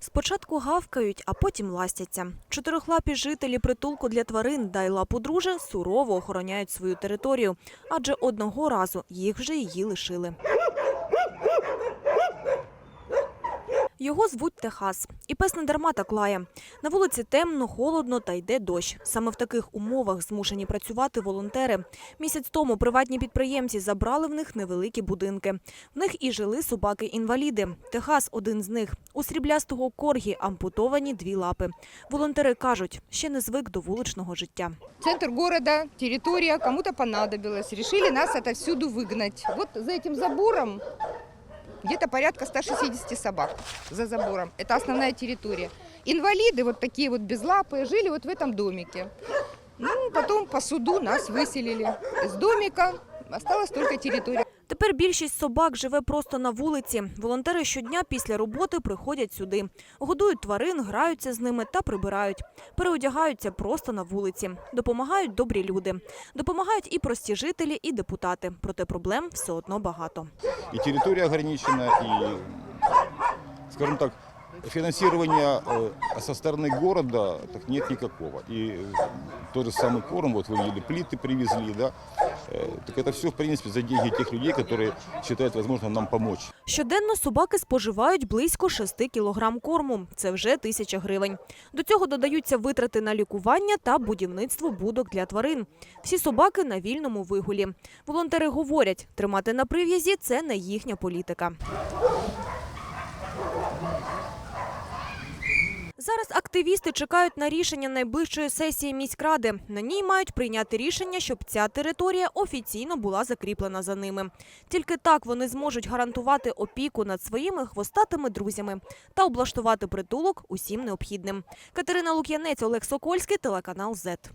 Спочатку гавкають, а потім ластяться. Чотирихлапі жителі притулку для тварин Дайла подруже сурово охороняють свою територію, адже одного разу їх вже її лишили. Його звуть Техас. І пес не дарма так лає. На вулиці темно, холодно та йде дощ. Саме в таких умовах змушені працювати волонтери. Місяць тому приватні підприємці забрали в них невеликі будинки. В них і жили собаки-інваліди. Техас – один з них. У сріблястого коргі ампутовані дві лапи. Волонтери кажуть, ще не звик до вуличного життя. Центр города, территория, кому-то понадобилось. Решили нас отовсюду выгнать. Вот за этим забором где-то порядка 160 собак за забором. Это основная территория. Инвалиды, вот такие вот безлапые, жили вот в этом домике. Ну, потом по суду нас выселили из домика. Осталась только территория. Тепер більшість собак живе просто на вулиці. Волонтери щодня після роботи приходять сюди. Годують тварин, граються з ними та прибирають. Переодягаються просто на вулиці. Допомагають добрі люди. Допомагають і прості жителі, і депутати. Проте проблем все одно багато. и территория ограничена, и, скажем так, финансирования э, со стороны города так нет никакого. И э, тот же самый корм, вот вы видели, плиты привезли, да, э, так это все, в принципе, за деньги тех людей, которые считают возможно нам помочь. Щоденно собаки споживають близько 6 кілограм корму. Це вже тисяча гривень. До цього додаються витрати на лікування та будівництво будок для тварин. Всі собаки на вільному вигулі. Волонтери говорять, тримати на прив'язі – це не їхня політика. Активісти чекають на рішення найближчої сесії міськради. На ній мають прийняти рішення, щоб ця територія офіційно була закріплена за ними. Тільки так вони зможуть гарантувати опіку над своїми хвостатими друзями та облаштувати притулок усім необхідним. Катерина Лук'янець, Олег Сокольський, телеканал ЗЕТ.